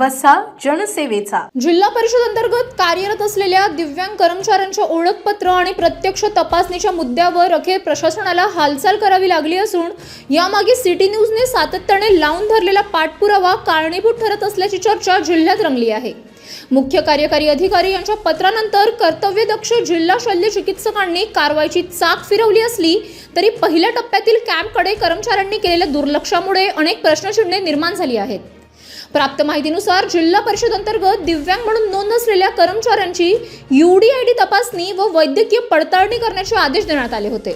वसा जनसेवेचा. जिल्हा परिषद अंतर्गत कार्यरत असलेल्या दिव्यांग कर्मचाऱ्यांच्या ओळखपत्र आणि प्रत्यक्ष तपासणीच्या मुद्द्यावर अखेर प्रशासनाला हालचाल करावी लागली असून यामागे सिटी न्यूजने सातत्याने लावून धरलेला पाठपुरावा कारणीभूत ठरत असल्याची चर्चा जिल्ह्यात रंगली आहे. मुख्य कार्यकारी अधिकारी यांच्या पत्रानंतर कर्तव्यदक्ष जिल्हा शल्य चिकित्सकांनी कारवाईची चाक फिरवली असली तरी पहिल्या टप्प्यातील कॅम्पकडे कर्मचाऱ्यांनी केलेल्या दुर्लक्षामुळे अनेक प्रश्नचिन्हे निर्माण झाली आहेत. प्राप्त माहितीनुसार जिल्हा परिषद अंतर्गत दिव्यांग म्हणून नोंद असलेल्या कर्मचाऱ्यांची यूडीआयडी तपासणी व वैद्यकीय पडताळणी करण्याचे आदेश देण्यात आले होते.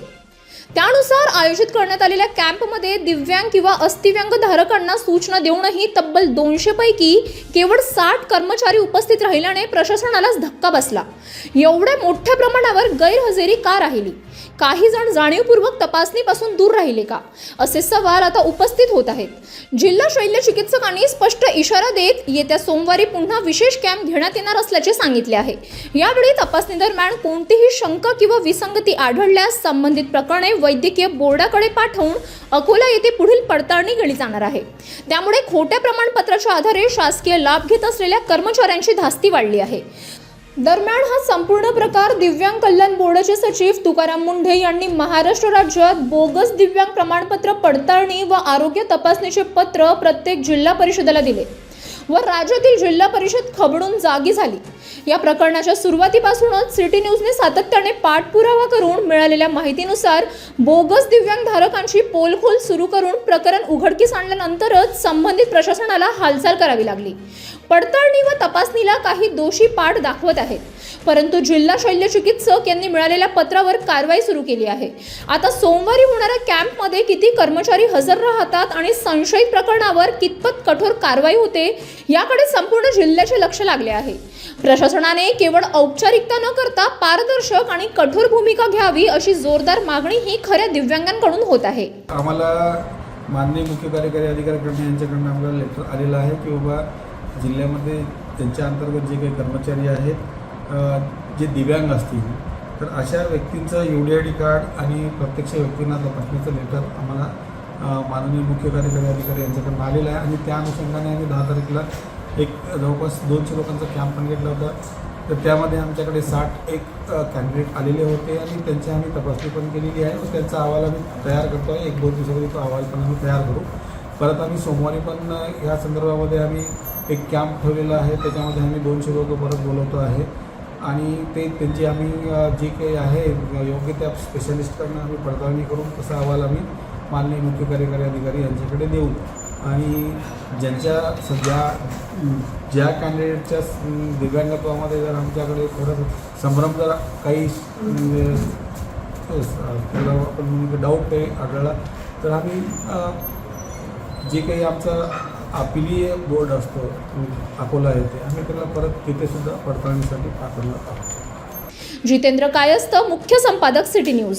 त्यानुसार आयोजित करण्यात आलेल्या कॅम्पमध्ये दिव्यांग किंवा अस्थिव्यांग धारकांना सूचना देऊनही तब्बल दोनशे पैकी केवळ साठ कर्मचारी उपस्थित राहिल्याने प्रशासनालाच धक्का बसला. एवढ्या मोठ्या प्रमाणावर गैरहजेरी का राहिली? काही जण जाणीवपूर्वक तपासणीपासून दूर राहिले का? असे सवाल आता उपस्थित होत आहेत. जिल्हा शल्य चिकित्सकांनी स्पष्ट इशारा देत येत्या सोमवारी पुन्हा विशेष कॅम्प घेण्यात येणार असल्याचे सांगितले आहे. यावेळी तपासणी दरम्यान कोणतीही शंका किंवा विसंगती आढळल्यास संबंधित प्रकरणे वैद्यकीय बोर्डाकडे पाठवून अकोला येथे पुढील पडताळणी केली जाणार आहे. त्यामुळे खोट्या प्रमाणपत्राच्या आधारे शासकीय लाभ घेत असलेल्या कर्मचाऱ्यांची धास्ती वाढली आहे. दरम्यान हा संपूर्ण प्रकार दिव्यांग कल्याण बोर्डाचे सचिव तुकाराम मुंढे यांनी महाराष्ट्र राज्यात बोगस दिव्यांग प्रमाणपत्र पडताळणी व आरोग्य तपासणीचे पत्र प्रत्येक जिल्हा परिषदेला दिले. व राज्यातील जिल्हा परिषद खबडून जागी झाली. या प्रकरणाच्या सुरुवातीपासूनच सिटी न्यूजने सातत्याने पाठपुरावा करून मिळालेल्या माहितीनुसार बोगस दिव्यांग धारकांची पोलखोल सुरू करून प्रकरण उघडकीस आणल्यानंतरच संबंधित प्रशासनाला हालचाल करावी लागली. पडताळणी व तपासणीला काही दोषी पाठ दाखवत आहेत. परंतु जिल्हा शल्य चिकित्सक यांनी मिळालेल्या पत्रावर कारवाई सुरू केली आहे. आता सोमवारी होणाऱ्या कॅम्पमध्ये किती कर्मचारी हजर राहतात आणि संशयित प्रकरणावर कितपत कठोर कारवाई होते याकडे संपूर्ण जिल्ह्याचे लक्ष लागले आहे. प्रशासनाने केवळ औपचारिकता न करता पारदर्शक आणि कठोर भूमिका घ्यावी अशी जोरदार मागणी ही खऱ्या दिव्यांगांकडून होत आहे. आम्हाला माननीय मुख्य कार्यकारी अधिकाऱ्याकडनं यांच्याकडनं आम्हाला लेटर आलेलं आहे की बाबा जिल्ह्यामध्ये त्यांच्या अंतर्गत जे काही कर्मचारी आहेत जे दिव्यांग असतील तर अशा व्यक्तींचं U D I D card आणि प्रत्यक्ष व्यक्तींना तपासण्याचं लेटर आम्हाला माननीय मुख्य कार्यकारी अधिकारी यांच्याकडून आलेला आहे. आणि त्या अनुषंगाने आम्ही दहा तारखेला एक जवळपास दोनशे लोकांचा कॅम्प पण घेतला होता. तर त्यामध्ये आमच्याकडे साठ एक कॅन्डिडेट आलेले होते आणि त्यांची आम्ही तपासणी पण केलेली आहे. व त्यांचा अहवाल आम्ही तयार करतो आहे एक दोन दिवसामध्ये तो अहवाल पण आम्ही तयार करू. परत आम्ही सोमवारी पण या संदर्भामध्ये आम्ही एक कॅम्प ठेवलेला आहे. त्याच्यामध्ये आम्ही दोनशे लोक परत बोलवतो आहे. आणि ते त्यांची आम्ही जे काही आहे योग्य त्या स्पेशलिस्टकडनं आम्ही पडताळणी करून तसा अहवाल आम्ही माननीय मुख्य कार्यकारी अधिकारी यांच्याकडे देऊ आणि ज्यांच्या सध्या ज्या कॅन्डिडेटच्या दिव्यांगत्वामध्ये जर आमच्याकडे थोडं संभ्रम जर काही म्हणजे, त्याला आपण म्हणजे डाऊट काही आढळला तर आम्ही जे काही आमचा अपिलीय बोर्ड असतो अकोला येथे आम्ही त्याला परत तिथेसुद्धा पडताळणीसाठी पाठवणार आहोत. जितेंद्र कायस्थ मुख्य संपादक सिटी न्यूज.